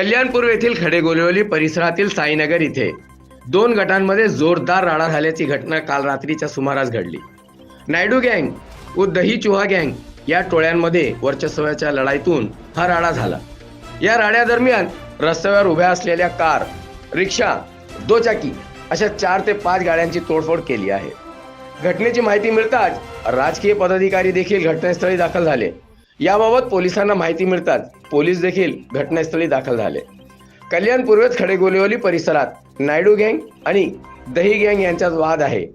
कल्याणपूर येथील खडेगोलिवली परिसरातील साईनगर इथे दोन गटांमध्ये जोरदार राडा झाल्याची घटना काल रात्रीच्या सुमारास घडली. नायडू गँग व दही चुहा गँग या टोळ्यांमध्ये वर्चस्वाच्या लढाईतून हा राडा झाला. या राड्यादरम्यान रस्त्यावर उभ्या असलेल्या कार रिक्षा दोचाकी अशा चार ते पाच गाड्यांची तोडफोड केली आहे. घटनेची माहिती मिळताच राजकीय पदाधिकारी देखील घटनास्थळी दाखल झाले. याबाबत पोलिसांना माहिती मिळताच पोलीस देखील घटनास्थळी दाखल झाले. कल्याण पूर्वेत खडेगोलिवली परिसरात नायडू गँग आणि दही गँग यांच्यात वाद आहे.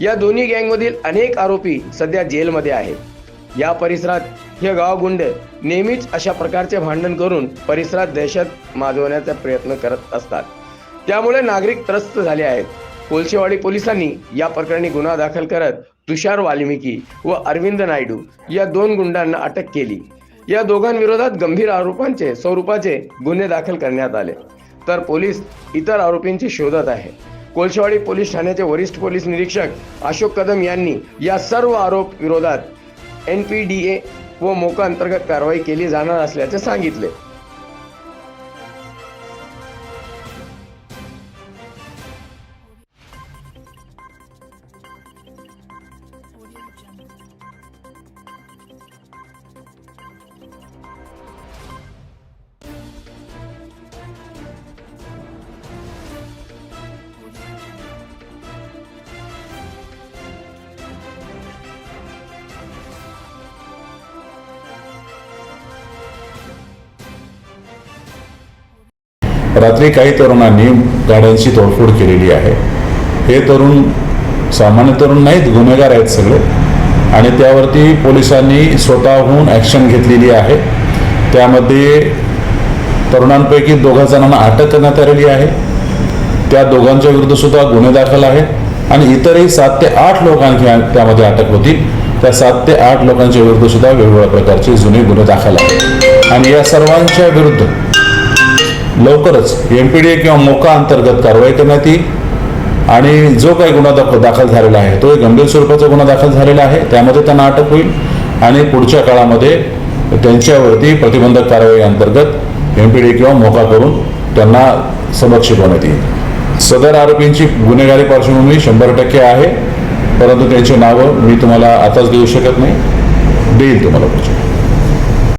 या दोन्ही गँगमधील अनेक आरोपी सध्या जेलमध्ये आहेत. या परिसरात हे गावगुंड नेहमीच अशा प्रकारचे भांडण करून परिसरात दहशत माजवण्याचा प्रयत्न करत असतात. त्यामुळे नागरिक त्रस्त झाले आहेत. कोलशेवाडी पोलिसांनी या प्रकरणी गुन्हा दाखल करत तुषार वाल्मिकी व अरविंद नायडू या दोन गुंडांना अटक केली. या दोघांविरोधात गंभीर आरोपांचे स्वरूपाचे गुन्हे दाखल करण्यात आले. तर पोलीस इतर आरोपींची शोधत आहे. कोलशेवाडी पोलीस ठाण्याचे वरिष्ठ पोलीस निरीक्षक अशोक कदम यांनी या सर्व आरोप विरोधात एन पी डी ए व मोका अंतर्गत कारवाई केली जाणार असल्याचे सांगितले. रात्री काही तरुणांनी गाड्यांची तोडफोड केलेली आहे. हे तरुण सामान्य तरुण नाहीत गुन्हेगार आहेत सगळे. आणि त्यावरती पोलिसांनी स्वतःहून ॲक्शन घेतलेली आहे. त्यामध्ये तरुणांपैकी दोघा जणांना अटक करण्यात आलेली आहे. त्या दोघांच्या विरुद्धसुद्धा गुन्हे दाखल आहेत. आणि इतरही सात ते आठ लोकांची त्यामध्ये अटक होती. त्या सात ते आठ लोकांच्या विरुद्धसुद्धा वेगवेगळ्या प्रकारचे जुने गुन्हे दाखल आहेत. आणि या सर्वांच्या विरुद्ध लवकरच एम पी डी ए किंवा मोका अंतर्गत कारवाई करण्यात येईल. आणि जो काही गुन्हा दाख- दाखल झालेला आहे तो एक गंभीर स्वरूपाचा गुन्हा दाखल झालेला आहे. त्यामध्ये त्यांना अटक होईल आणि पुढच्या काळामध्ये त्यांच्यावरती प्रतिबंधक कारवाई अंतर्गत एम पी डी किंवा मोका करून त्यांना समक्ष शिकवण्यात येईल. सदर आरोपींची गुन्हेगारी पार्श्वभूमी शंभर टक्के आहे. परंतु त्यांची नावं मी तुम्हाला आताच देऊ शकत नाही. देईल तुम्हाला पुढच्या